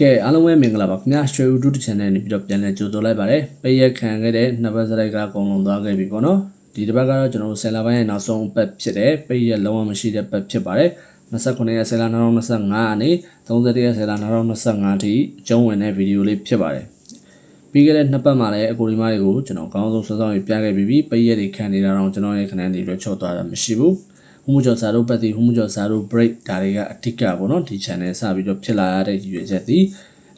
ကဲအားလုံးပဲမင်္ဂလာပါခင်ဗျာရွှေဦးတူတ channel နေပြီးတော့ပြန်လည်ကြိုဆိုလိုက်ပါတယ်ပေးရခံခဲ့တဲ့နှစ်ပတ်စရိုက်ကအကုန်လုံးသွားခဲ့ပြီပေါ့နော်ဒီတစ်ပတ်ကတော့ကျွန်တော်တို့ဆယ်လပိုင်းရဲ့နောက်ဆုံးပတ်ဖြစ်တယ်ပေးရလုံးဝမရှိတဲ့ပတ်ဖြစ်ပါတယ်29ရက်ဆယ်လ2025အနေ31ရက်ဆယ်လ2025ထိကျုံးဝင်တဲ့ဗီဒီယိုလေးဖြစ်ပါတယ်ပြီးခဲ့တဲ့နှစ်ပတ်မှာလည်းအကိုဒီမားတွေကိုကျွန်တော်အကောင်းဆုံးစောစောရေးပြခဲ့ပြီးပြီပေးရတွေခံနေတာတော့ကျွန်တော်ရဲ့ခဏနေလွှဲချော့သွားတာမရှိဘူး ဟူမူကျော်စာတို့ပတ်တီဟူမူကျော်စာတို့ break ဒါတွေကအဓိကပေါ့နော်ဒီ channel စပြီးတော့ဖြစ်လာရတဲ့ရည်ရွယ်ချက်ဒီ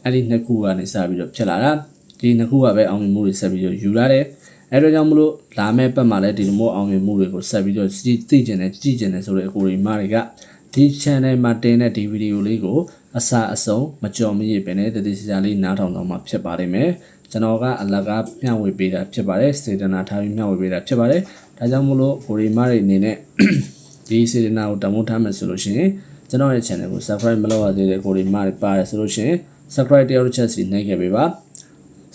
အဲ့ဒီနှစ်ခုကနေစပြီးတော့ဖြစ်လာတာဒီနှစ်ခုကပဲအောင်မြင်မှုတွေဆက်ပြီးတော့ယူလာတယ်အဲ့တော့ကြောင့်မလို့လာမယ့်ပတ်မှာလည်းဒီလိုမျိုးအောင်မြင်မှုတွေကိုဆက်ပြီးတော့ကြည့်သိကျင်တယ်ကြည့်ကျင်တယ်ဆိုတဲ့အကိုရီမတွေကဒီ channel မှာတင်တဲ့ဒီဗီဒီယိုလေးကိုအစအဆုံးမကြော်မရစ်ပဲနဲ့တတိစီစာလေးနားထောင်တော့မှဖြစ်ပါလိမ့်မယ်ကျွန်တော်ကအလကားမျှဝေပေးတာဖြစ်ပါတယ်စေတနာထားပြီးမျှဝေပေးတာဖြစ်ပါတယ်ဒါကြောင့်မလို့ကိုရီမတွေအနေနဲ့ ဒီစေတနာကိုတမိုးထားမယ်ဆိုလို့ရှိရင်ကျွန်တော်ရဲ့ channel ကို subscribe မလုပ်ရသေးတဲ့ကိုရီမတွေပါတယ်ဆိုလို့ရှိရင် subscribe တယောက်တစ်ချက်စီနှိပ်ခဲ့ပေးပါ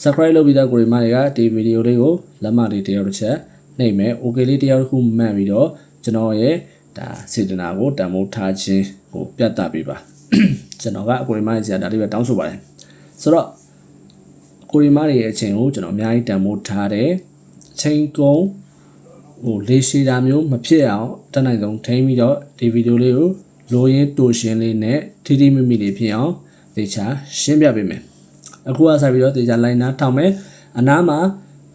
subscribe လုပ်ပြီးသားကိုရီမတွေကဒီဗီဒီယိုလေးကိုလက်မလေးတယောက်တစ်ချက်နှိပ်မယ် okay လေးတယောက်တစ်ခုမှန်ပြီးတော့ကျွန်တော်ရဲ့ဒါစေတနာကိုတမိုးထားခြင်းကိုပြသပေးပါကျွန်တော်ကအကိုရီမတွေကြီးဒါလေးပဲတောင်းဆိုပါတယ်ဆိုတော့ကိုရီမတွေရဲ့အချိန်ကိုကျွန်တော်အများကြီးတမိုးထားတယ်အချိန်ကုန် ဟိုလေးရှိတာမျိုးမဖြစ်အောင်တတ်နိုင်ဆုံးထိန်းပြီးတော့ဒီဗီဒီယိုလေးကိုလိုရင်းတူရှင်းလေးနဲ့ထိထိမိမိလေးဖြစ်အောင်သေချာရှင်းပြပေးမယ်အခုကဆက်ပြီးတော့သေချာလိုင်းနာထောင်မယ်အနားမှာ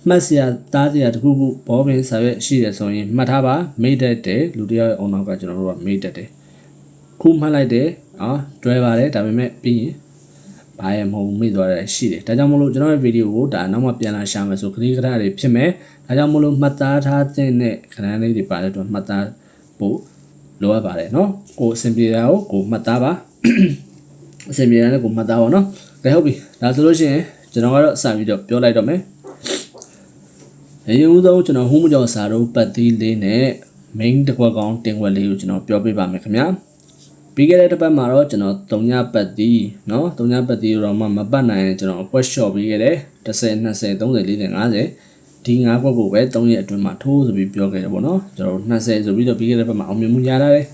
မှတ်စရာတားစရာတခုခုဘောပင်စာရွက်ရှိတယ်ဆိုရင်မှတ်ထားပါမိတ်တက်တယ်လူတယောက်ရဲ့အုံနောက်ကကျွန်တော်တို့ကမိတ်တက်တယ်ခုမှတ်လိုက်တယ်အော်တွဲပါတယ်ဒါပေမဲ့ပြီးရင် ဘာရမဟုတ်မိသွားတယ်ရှိတယ်ဒါကြောင့်မလို့ကျွန်တော်ရဲ့ဗီဒီယိုကိုဒါနောက်မှပြန်လာရှာမယ်ဆိုခရီးကရတွေဖြစ်မယ်ဒါကြောင့်မလို့မှတ်သားထားတဲ့ခဏလေးတွေပါတဲ့အတွက်မှတ်သားဖို့လိုအပ်ပါတယ်เนาะကိုအဆင်ပြေတာကိုကိုမှတ်သားပါအဆင်ပြေတာလည်းကိုမှတ်သားပါเนาะကဲဟုတ်ပြီဒါဆိုလို့ရှိရင်ကျွန်တော်ကတော့စပြီးတော့ပြောလိုက်တော့မယ်အရင်ဦးဆုံးကျွန်တော်ဟိုးမကြောင်စာတော့ပတ်သီးလေးနဲ့ main တစ်ခွက်ကောင်းတင်ခွက်လေးကိုကျွန်တော်ပြောပြပါမယ်ခင်ဗျာ ပြီးခဲ့တဲ့တစ်ပတ်မှာတော့ကျွန်တော်3ညပတ်သီးเนาะ3ညပတ်သီးတော့မှမပတ်နိုင်ရင်ကျွန်တော်အကွက် short ပြီးခဲ့တယ်10 20 30 40 50ဒီ၅ခွက်ကိုပဲ3ရက်အတွင်းမှာထိုးဆိုပြီးပြောခဲ့တယ်ပေါ့နော်ကျွန်တော်20ဆိုပြီးတော့ပြီးခဲ့တဲ့ဘက်မှာအောင်မြင်မှုရလာတယ်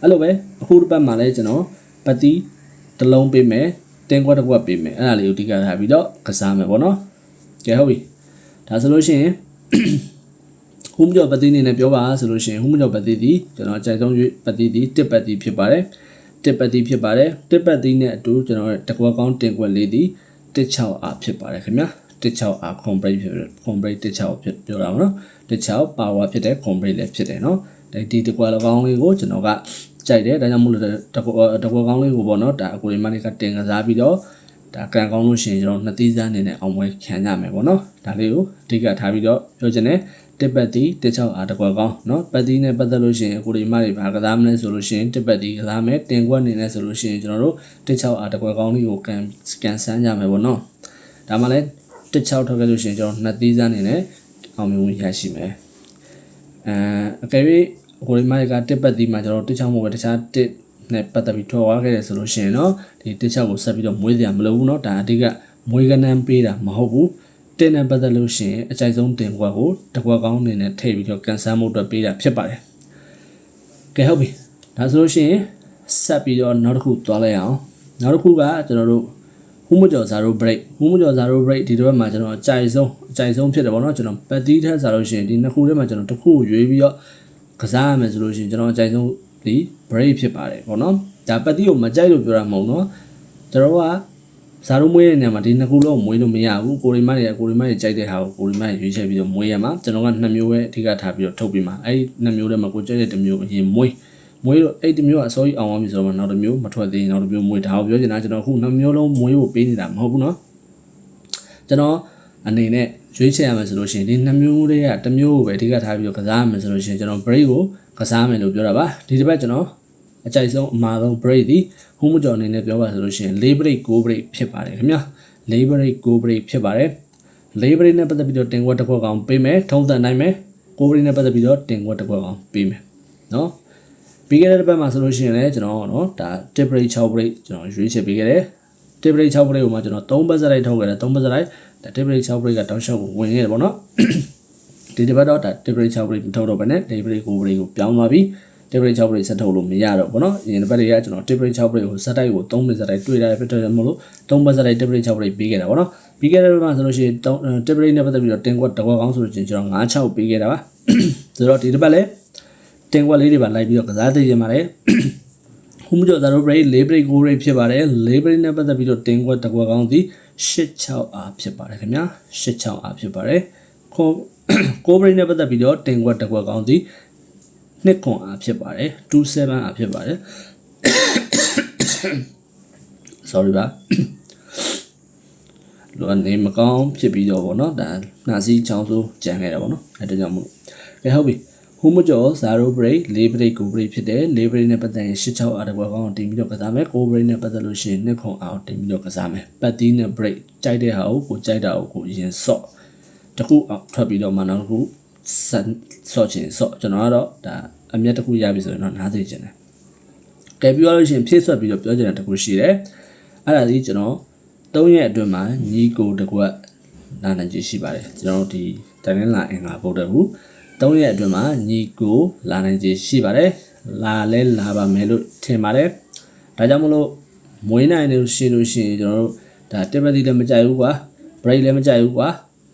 အဲ့လိုပဲအခုတစ်ပတ်မှာလည်းကျွန်တော်ပတ်သီးတစ်လုံးပေးမယ်တင်းခွက်တစ်ခွက်ပေးမယ်အဲ့ဒါလေးကိုအဓိကထားပြီးတော့ကစားမယ်ပေါ့နော်ကဲဟုတ်ပြီဒါဆိုလို့ရှိရင်ဟူးမကျော်ပတိနေနဲ့ပြောပါဆိုလို့ရှိရင်ဟူးမကျော်ပတိဒီကျွန်တော်အကြိုက်ဆုံး၍ပတိဒီတစ်ပတိဖြစ်ပါတယ် တစ်ပတိဖြစ်ပါတယ်တစ်ပတိနဲ့အတူကျွန်တော်တကွက်ကောင်းတင်ကွက်လေးဒီ16အားဖြစ်ပါတယ်ခင်ဗျာ16အား compress ဖြစ်တယ် compress 16ဖြစ်ပြောတာမနော်16 power ဖြစ်တယ် compress လည်းဖြစ်တယ်နော်ဒီတကွက်ကောင်းလေးကိုကျွန်တော်ကကြိုက်တယ်ဒါကြောင့်မို့လို့တကွက်တကွက်ကောင်းလေးကိုပေါ့နော်ဒါအကိုရီမန်ကတင်ကစားပြီးတော့ ဒါကံကောင်းလို့ရှိရင်ကျွန်တော်နှစ်သီးစားအနေနဲ့အောင်ပွဲခံကြမယ်ပေါ့နော်ဒါလေးကိုအဓိကထားပြီးတော့ပြောချင်တယ်တစ်ပတ်တီတစ်ချောက်အားတစ်ကွက်ကောင်းเนาะပတ်တီနဲ့ပတ်သက်လို့ရှိရင်ကိုဒီမတွေဘာကစားမလဲဆိုလို့ရှိရင်တစ်ပတ်တီကစားမယ်တင်ကွက်နေလဲဆိုလို့ရှိရင်ကျွန်တော်တို့တစ်ချောက်အားတစ်ကွက်ကောင်းလေးကိုကန်ကန်ဆန်းကြမယ်ပေါ့နော်ဒါမှလည်းတစ်ချောက်ထောက်ခဲ့လို့ရှိရင်ကျွန်တော်နှစ်သီးစားအနေနဲ့အောင်မြင်မှုရရှိမယ်အဲအကယ်၍ကိုဒီမတွေကတစ်ပတ်တီမှာကျွန်တော်တစ်ချောက်မဟုတ်ပဲတခြားတစ် နဲ့ပတ်သက်ပြီးထွက်သွားခဲ့တယ်ဆိုလို့ရှိရင်เนาะဒီတစ်ချောက်ကိုဆက်ပြီးတော့မွေးစရာမလိုဘူးเนาะဒါအတိကမွေးကနန်းပေးတာမဟုတ်ဘူးတင်တဲ့ပတ်သက်လို့ရှိရင်အကြိုက်ဆုံးတင်ဘွက်ကိုတကွက်ကောင်းအနေနဲ့ထည့်ပြီးတော့ကန်ဆယ်မှုအတွက်ပေးတာဖြစ်ပါတယ်။ကဲဟုတ်ပြီ။ဒါဆိုလို့ရှိရင်ဆက်ပြီးတော့နောက်တစ်ခုသွားလိုက်အောင်။နောက်တစ်ခုကကျွန်တော်တို့ဟူးမကျော်ဇာရို break ဟူးမကျော်ဇာရို break ဒီတော့မှကျွန်တော်အကြိုက်ဆုံးအကြိုက်ဆုံးဖြစ်တယ်ပေါ့နော်ကျွန်တော်ပတ်တီးထက်စားလို့ရှိရင်ဒီနှစ်ခုထဲမှာကျွန်တော်တစ်ခုကိုရွေးပြီးတော့ကစားရမယ်ဆိုလို့ရှိရင်ကျွန်တော်အကြိုက်ဆုံး ဒီ break ဖြစ်ပါတယ်ပေါ့နော်။ဒါပတ်တီးကိုမကြိုက်လို့ပြောတာမဟုတ်နော်။ကျွန်တော်ကဇာတို့မွေးတဲ့နေရာမှာဒီနှစ်ခုလုံးမွေးလို့မရဘူးကိုရီမတွေကကိုရီမတွေကြိုက်တဲ့ဟာကိုကိုရီမတွေရွေးချယ်ပြီးတော့မွေးရမှာကျွန်တော်ကနှစ်မျိုးပဲအဓိကထားပြီးတော့ထုတ်ပြီးမှာအဲ့ဒီနှစ်မျိုးထဲမှာကိုကြိုက်တဲ့တစ်မျိုးအရင်မွေးမွေးတော့အဲ့ဒီမျိုးကအစိုးရအောင်အောင်ပြီဆိုတော့နောက်တစ်မျိုးမထွက်သေးရင်နောက်တစ်မျိုးမွေးဒါကိုပြောချင်တာကျွန်တော်ခုနှစ်မျိုးလုံးမွေးဖို့ပေးနေတာမဟုတ်ဘူးเนาะကျွန်တော်အနေနဲ့ရွေးချယ်ရမယ်ဆိုလို့ရှိရင်ဒီနှစ်မျိုးတွေကတစ်မျိုးကိုပဲအဓိကထားပြီးတော့ကစားရမယ်ဆိုလို့ရှိရင်ကျွန်တော် break ကို ကစားမယ်လို့ပြောတာပါဒီတစ်ပတ်ကျွန်တော်အကြိုက်ဆုံးအမှားဆုံး break ဒီဟိုးမကျော်အနေနဲ့ပြောပါဆိုလို့ရှိရင်၄ break 9 break ဖြစ်ပါတယ်ခင်ဗျာ၄ break 9 break ဖြစ်ပါတယ်၄ break နဲ့ပတ်သက်ပြီးတော့တင်ခွက်တစ်ခွက်ကောင်ပေးမယ်ထုံးစံတိုင်းပဲ9 break နဲ့ပတ်သက်ပြီးတော့တင်ခွက်တစ်ခွက်ကောင်ပေးမယ်နော်ပြီးခဲ့တဲ့တစ်ပတ်မှာဆိုလို့ရှိရင်လည်းကျွန်တော်နော်ဒါ tip break 6 break ကျွန်တော်ရွေးချယ်ပေးခဲ့တယ် tip break 6 break ကိုမှကျွန်တော်3ပတ်စလိုက်ထုတ်ခဲ့တယ်3ပတ်စလိုက်ဒါ tip break 6 break ကတောက်လျှောက်ကိုဝင်ခဲ့တယ်ပေါ့နော် ဒီတစ်ပတ်တော့ဒါ tip break 6 break မထုတ်တော့ဘဲနဲ့ day break 9 break ကိုပြောင်းသွားပြီး တစ်ပရိတ်6ပရိတ်ဆက်ထုတ်လို့မရတော့ဘူးเนาะအရင်တစ်ပတ်တွေကကျွန်တော်တစ်ပရိတ်6ပရိတ်ကိုဇက်တိုက်ကို3ပရိတ်ဇက်တိုက်တွေ့ရတဲ့ဖြစ်တဲ့မလို့3ပတ်ဇက်တိုက်တစ်ပရိတ်6ပရိတ်ပေးခဲ့တာပေါ့နော်ပြီးခဲ့တဲ့ဘက်မှာဆိုလို့ရှိရင်တစ်ပရိတ်နဲ့ပတ်သက်ပြီးတော့တင်ကွက်တကွက်ကောင်းဆိုလို့ရှိရင်ကျွန်တော်9 6ပေးခဲ့တာပါဆိုတော့ဒီတစ်ပတ်လည်းတင်ကွက်လေးတွေပါလိုက်ပြီးတော့ကစားသိရမှာလေခုမကျော်သာတို့ break 4 break 9 break ဖြစ်ပါတယ်4 break နဲ့ပတ်သက်ပြီးတော့တင်ကွက်တကွက်ကောင်းသည်86အားဖြစ်ပါတယ်ခင်ဗျာ86အားဖြစ်ပါတယ်ခု 9 break နဲ့ပတ်သက်ပြီးတော့တင်ကွက်တကွက်ကောင်းသည်နှစ်ခွန်အားဖြစ်ပါတယ်27အားဖြစ်ပါတယ် sorry ပါလောနေမကောင်းဖြစ်ပြီးတော့ဗောနော်ဒါနှာစီးချောင်းဆိုးကြံခဲ့တာဗောနော်အဲဒါကြောင့်မို့ကဲဟုတ်ပြီဟိုမကျော်0 break 4 break 9 break ဖြစ်တယ်4 break နဲ့ပတ်သက်ရင်86အားတကွာကောင်းတင်ပြီးတော့ကစားမယ်9 break နဲ့ပတ်သက်လို့ရှိရင်နှစ်ခွန်အားတင်ပြီးတော့ကစားမယ်ပတ်တီးနဲ့ break ကြိုက်တဲ့ဟာကိုကိုကြိုက်တာကိုကိုရင်ဆော့ တခုအောင်ထွက်ပြီးတော့မှနောက်တစ်ခုဆော့ချင်ဆော့ကျွန်တော်ကတော့ဒါအမျက်တစ်ခုရပြီဆိုရင်တော့နားသိချင်တယ်ကဲပြောလို့ရှိရင်ဖြည့်ဆွတ်ပြီးတော့ပြောချင်တာတခုရှိတယ်အဲ့ဒါကြီးကျွန်တော်၃ရက်အတွင်းမှာညီကိုတကွက်နာနိုင်ချေရှိပါတယ်ကျွန်တော်တို့ဒီတိုင်းလာအင်္ဂါဗုဒ္ဓဘူး၃ရက်အတွင်းမှာညီကိုလာနိုင်ချေရှိပါတယ်လာလဲလာပါမယ်လို့ထင်ပါတယ်ဒါကြောင့်မလို့မွေးနိုင်လို့ရှိလို့ရှိရင်ကျွန်တော်တို့ဒါတက်ပတ်တီလည်းမကြိုက်ဘူးကွာ break လည်းမကြိုက်ဘူးကွာ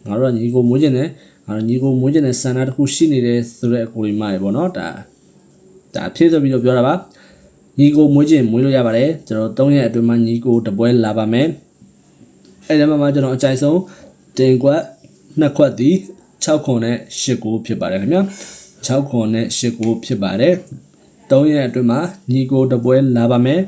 ငါတို့ကညီကိုမွေးခြင်းနဲ့ငါတို့ညီကိုမွေးခြင်းနဲ့ဆန္ဒတစ်ခုရှိနေတဲ့ဆိုတဲ့အကိုလေးမရေပေါ့နော်ဒါဒါဖြည့်ဆိုပြီးတော့ပြောတာပါညီကိုမွေးခြင်းမွေးလို့ရပါတယ်ကျွန်တော်၃ရက်အတွင်းမှာညီကိုတပွဲလာပါမယ်အဲ့ဒီမှာမှကျွန်တော်အကြိုက်ဆုံးတင်ကွက်နှစ်ခွက်သည်6ခွန်နဲ့8ကိုဖြစ်ပါတယ်ခင်ဗျာ6ခွန်နဲ့8ကိုဖြစ်ပါတယ်3ရက်အတွင်းမှာညီကိုတပွဲလာပါမယ်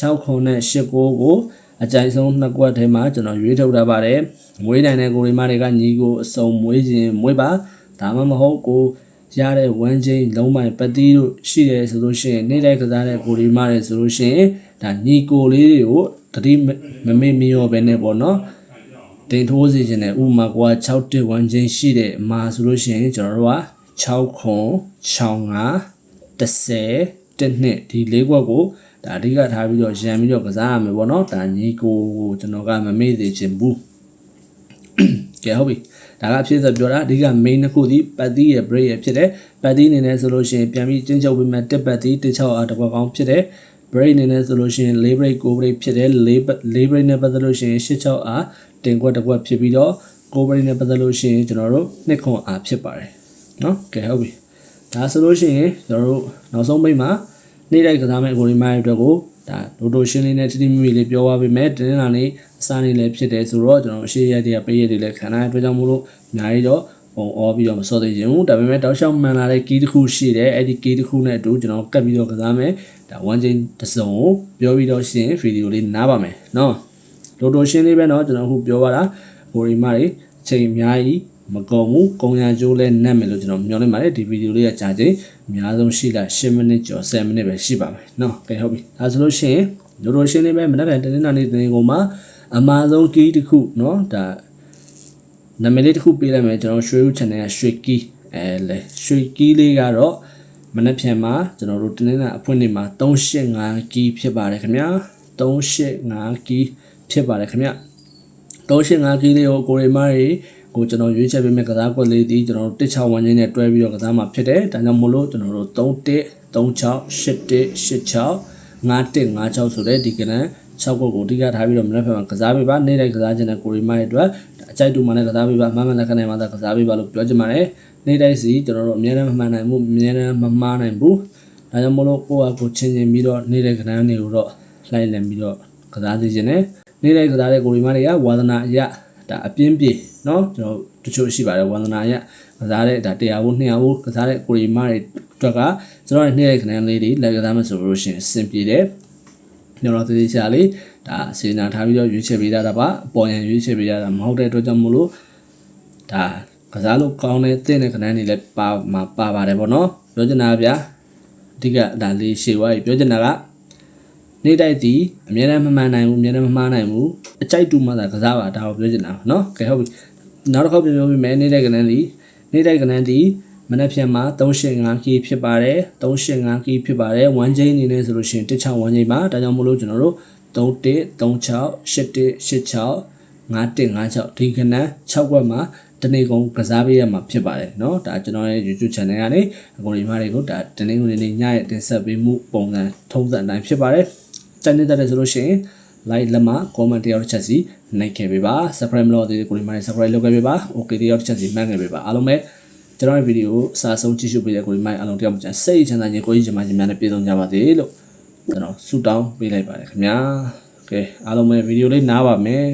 6ခွန်နဲ့8ကိုကို အကြိုက်ဆုံးနှစ်ကွက်ထဲမှာကျွန်တော်ရွေးထုတ်ထားပါတယ်မွေးနိုင်တဲ့ကိုရီမတွေကညီကိုအစုံမွေးခြင်းမွေးပါဒါမှမဟုတ်ကိုရတဲ့ဝမ်းချင်းလုံးမိုင်ပတိတို့ရှိတယ်ဆိုလို့ရှိရင်နေ့တိုင်းကစားတဲ့ကိုရီမတွေဆိုလို့ရှိရင်ဒါညီကိုလေးတွေကိုတတိမမေ့မရောပဲနဲ့ပေါ့နော်တင်ထိုးစီခြင်းနဲ့ဥမာကွာ6တစ်ဝမ်းချင်းရှိတဲ့အမာဆိုလို့ရှိရင်ကျွန်တော်တို့က6ခွန်65 10တစ်နှစ်ဒီလေးခွက်ကို ဒါအဓိကထားပြီးတော့ရံပြီးတော့ကစားရမယ်ပေါ့နော်ဒါညီကိုကိုကျွန်တော်ကမမေ့သေးခြင်းဘူးကဲဟုတ်ပြီဒါကဖြစ်သက်ပြောတာအဓိက main တစ်ခုသည်ပတ်သီးရဲ့ break ရဲ့ဖြစ်တယ်ပတ်သီးအနေနဲ့ဆိုလို့ရှိရင်ပြန်ပြီးကျဉ်းချုပ်ပြီးမှတစ်ပတ်သီးတစ်ချောက်အားတစ်ပတ်ကောင်းဖြစ်တယ် break အနေနဲ့ဆိုလို့ရှိရင်6 break 9 break ဖြစ်တယ်6 6 break နဲ့ပတ်သက်လို့ရှိရင်6ချောက်အားတင်ကွက်တစ်ကွက်ဖြစ်ပြီးတော့9 break နဲ့ပတ်သက်လို့ရှိရင်ကျွန်တော်တို့နှစ်ခွန်အားဖြစ်ပါတယ်နော်ကဲဟုတ်ပြီဒါဆိုလို့ရှိရင်ကျွန်တော်တို့နောက်ဆုံးပိတ်မှာ နေ့တိုက်ကစားမဲ့အကိုဒီမိုင်းအတွက်ကိုဒါဒိုဒိုရှင်းလေးနဲ့တိတိမိမိလေးပြောပါပေးမယ်တင်းလာနေအစားနေလည်းဖြစ်တယ်ဆိုတော့ကျွန်တော်ရှေ့ရက်တည်းကပေးရက်တွေလည်းခံရတဲ့အတွက်ကြောင့်မို့လို့အများကြီးတော့ပုံအောပြီးတော့မစောသေးခြင်းဘူးဒါပေမဲ့တောက်လျှောက်မှန်လာတဲ့ကီးတစ်ခုရှိတယ်အဲ့ဒီကီးတစ်ခုနဲ့အတူကျွန်တော်ကတ်ပြီးတော့ကစားမယ်ဒါဝမ်းချင်းတစ်စုံကိုပြောပြီးတော့ရှင်းဗီဒီယိုလေးနားပါမယ်နော်ဒိုဒိုရှင်းလေးပဲเนาะကျွန်တော်အခုပြောပါတာဟိုဒီမှာတွေချိန်အများကြီး မကုန်ဘူးကုံရကျိုးလဲနတ်မယ်လို့ကျွန်တော်မျှော်လင့်ပါတယ်ဒီဗီဒီယိုလေးကကြာချိန်အများဆုံးရှိလာ10မိနစ်ကျော်10မိနစ်ပဲရှိပါမယ်เนาะကဲဟုတ်ပြီဒါဆိုလို့ရှိရင်ဒိုဒိုရှင်းလေးပဲမနက်ဖြန်တနင်္လာနေ့တင်ကုန်မှာအမာဆုံးကီးတစ်ခုเนาะဒါနာမည်လေးတစ်ခုပေးလိုက်မယ်ကျွန်တော်ရွှေဦး channel ကရွှေကီးအဲလေရွှေကီးလေးကတော့မနက်ဖြန်မှာကျွန်တော်တို့တင်းနေတာအဖွင့်နေမှာ385ကီးဖြစ်ပါတယ်ခင်ဗျာ385ကီးဖြစ်ပါတယ်ခင်ဗျာ385ကီးလေးကိုကိုရီမာရီ ကိုကျွန်တော်ရွေးချယ်ပေးမယ့်ကစားကွက်လေးဒီကျွန်တော်တို့16ဝန်းချင်းနဲ့တွဲပြီးတော့ကစားမှာဖြစ်တယ်ဒါကြောင့်မို့လို့ကျွန်တော်တို့31 36 81 86 5156ဆိုတဲ့ဒီကနန်း6ခုကိုအဓိကထားပြီးတော့မနေ့ကကစားပေးပါနေ့တိုင်းကစားခြင်းနဲ့ကိုရီမာရဲ့အတွက်အကြိုက်တူမှလည်းကစားပေးပါမမှန်လက်ခံနိုင်မှသာကစားပေးပါလို့ပြောချင်ပါတယ်နေ့တိုင်းစီကျွန်တော်တို့အများနဲ့မမှန်နိုင်ဘူးအများနဲ့မမှားနိုင်ဘူးဒါကြောင့်မလို့ကိုယ့်အကိုချင်းချင်းပြီးတော့နေ့တိုင်းကနန်းတွေကိုတော့လှိုင်းလည်ပြီးတော့ကစားသေးခြင်းနဲ့နေ့တိုင်းကစားတဲ့ကိုရီမာတွေကဝါသနာအရ ဒါအပြင်းပြေเนาะကျွန်တော်တချို့ရှိပါတယ်ဝါသနာအရကစားတဲ့ဒါ100ဘူး200ဘူးကစားတဲ့ကိုရီမာတွေအတွက်ကကျွန်တော်နေ့တိုင်းကနန်းလေးတွေလက်ကစားမှဆိုလို့ရှိရင်အဆင်ပြေတယ်ကျွန်တော်သေချာလေးဒါစေနာထားပြီးတော့ရွေးချယ်ပေးတာပါအပေါ်ရန်ရွေးချယ်ပေးရတာမဟုတ်တဲ့အတွက်ကြောင့်မို့လို့ဒါကစားလို့ကောင်းတဲ့တင့်တဲ့ခဏန်းတွေလည်းပါမှာပါပါတယ်ပေါ့နော်ပြောချင်တာဗျာအဓိကဒါလေးရှေ့ဝါးပြောချင်တာက နေ့တိုက်ဒီအများနဲ့မမှန်နိုင်ဘူးအများနဲ့မမှားနိုင်ဘူးအကြိုက်တူမှသာကစားပါဒါကိုပြောချင်တာเนาะကဲဟုတ်ပြီနောက်တစ်ခေါက်ပြောပြမယ်နေ့တိုက်ကနန်းဒီနေ့တိုက်ကနန်းဒီမနက်ဖြန်မှာ385ကီဖြစ်ပါတယ်385ကီဖြစ်ပါတယ်1ချိန်အနေနဲ့ဆိုလို့ရှိရင်16 1ချိန်ပါဒါကြောင့်မို့လို့ကျွန်တော်တို့31 36 81 86 5156ဒီကနန်း6ခွက်မှာတ တနေ့ကုန်ကစားပေးရမှာဖြစ်ပါတယ်เนาะဒါကျွန်တော်ရဲ့ YouTube channel ကနေအကုန်ဒီမားတွေကိုဒါတနေ့ကုန်နေ့ညရဲ့တင်ဆက်ပေးမှုပုံစံထုံးစံအတိုင်းဖြစ်ပါတယ် ချန်နေတဲ့ဆိုလို့ရှိရင် like လက်မ comment တယောက်တစ်ချက်စီနိုင်ခဲ့ပေးပါ subscribe မလုပ်သေးတဲ့ကိုဒီမားတွေ subscribe လုပ်ခဲ့ပေးပါ okay တယောက်တစ်ချက်စီမှတ်ခဲ့ပေးပါအားလုံးပဲကျွန်တော်ရဲ့ဗီဒီယိုကိုစာဆုံးကြည့်ရှုပေးတဲ့ကိုဒီမားအားလုံးတယောက်မှစိတ်ချမ်းသာခြင်းကိုကြီးချမ်းသာခြင်းများနဲ့ပြည့်စုံကြပါစေလို့ကျွန်တော်ဆုတောင်းပေးလိုက်ပါတယ်ခင်ဗျာ okay အားလုံးပဲဗီဒီယိုလေးနားပါမယ်